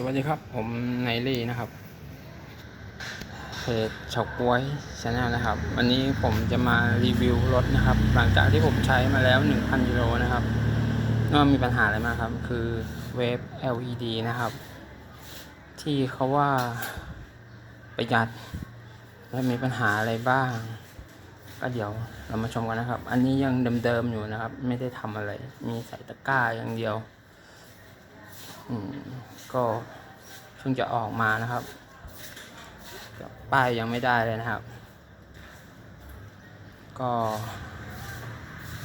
สวัสดีครับ ผมไนลี่นะครับเพจเฉาก้วยชาแนลนะครับ วันนี้ผมจะมารีวิวรถนะครับ หลังจากที่ผมใช้มาแล้ว 1,000กิโลนะครับก็มีปัญหาอะไรมาครับ คือเวฟ LED นะครับ ที่เขาว่าประหยัด และมีปัญหาอะไรบ้าง ก็เดี๋ยวเรามาชมกันนะครับ อันนี้ยังเดิมๆอยู่นะครับ ไม่ได้ทำอะไร มีใส่ตะกร้าอย่างเดียว ก็เพิ่งจะออกมานะครับ ป้ายยังไม่ได้เลยนะครับ ก็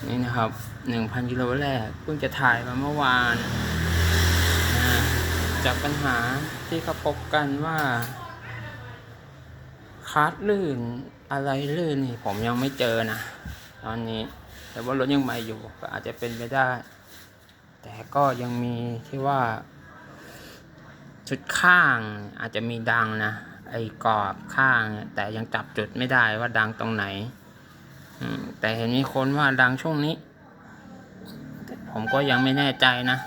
นี่นะครับหนึ่งพันกิโลแรกเพิ่งจะถ่ายมาเมื่อวานนะจากปัญหาที่เขาพบกันว่าคาร์ดลื่นอะไรลื่นนี่ผมยังไม่เจอนะตอนนี้แต่ว่ารถยังใหม่อยู่ก็อาจจะเป็นไปได้ แต่ก็ยังมีที่ว่า ชุดข้างอาจจะมีดังนะ ไอ้กรอบข้าง แต่ยังจับจุดไม่ได้ว่าดังตรงไหนแต่เห็นมีคนว่าดังช่วงนี้ ผมก็ยังไม่แน่ใจนะ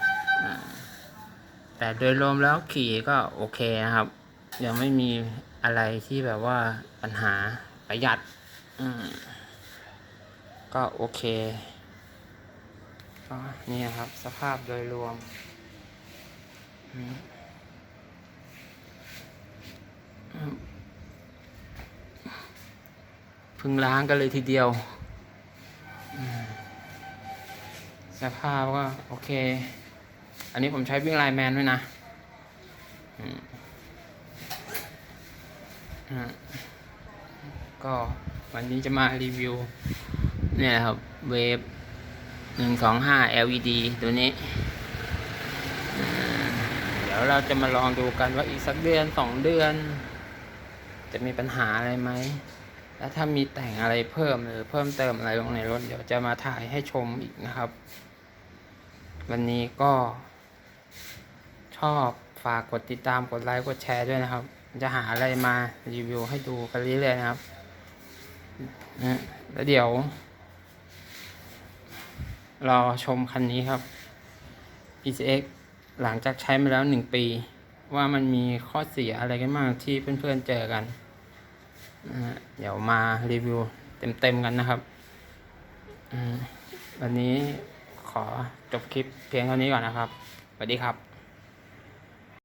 แต่โดยรวมแล้วขี่ก็โอเคนะครับ ยังไม่มีอะไรที่แบบว่าปัญหาประหยัดก็โอเคก็นี่ครับสภาพโดยรวมอืม เพึ่งล้างกันเลยทีเดียวอืมสภาพก็โอเค อันนี้ผมใช้วิ่งไลน์แมนด้วยนะก็วันนี้จะมารีวิว เนี่ยครับเวฟหนึ่งสองห้า LED ตัวนี้ เดี๋ยวเราจะมาลองดูกันว่าอีกสักเดือนสองเดือน จะมีปัญหาอะไรไหม แล้วถ้ามีแต่งอะไรเพิ่มหรือเพิ่มเติมอะไรลงในรถเดี๋ยวจะมาถ่ายให้ชมอีกนะครับ วันนี้ก็ชอบฝากกดติดตามกดไลค์กดแชร์ด้วยนะครับ จะหาอะไรมารีวิวให้ดูกันเรื่อยๆนะครับนะแล้วเดี๋ยวรอชมคันนี้ครับ PCX หลังจากใช้มาแล้วหนึ่งปี ว่ามันมีข้อเสียอะไรกันบ้างที่เพื่อนๆเจอกันนะฮะเดี๋ยวมารีวิวเต็มๆกันนะครับวันนี้ขอจบคลิปเพียงเท่านี้ก่อนนะครับสวัสดีครับ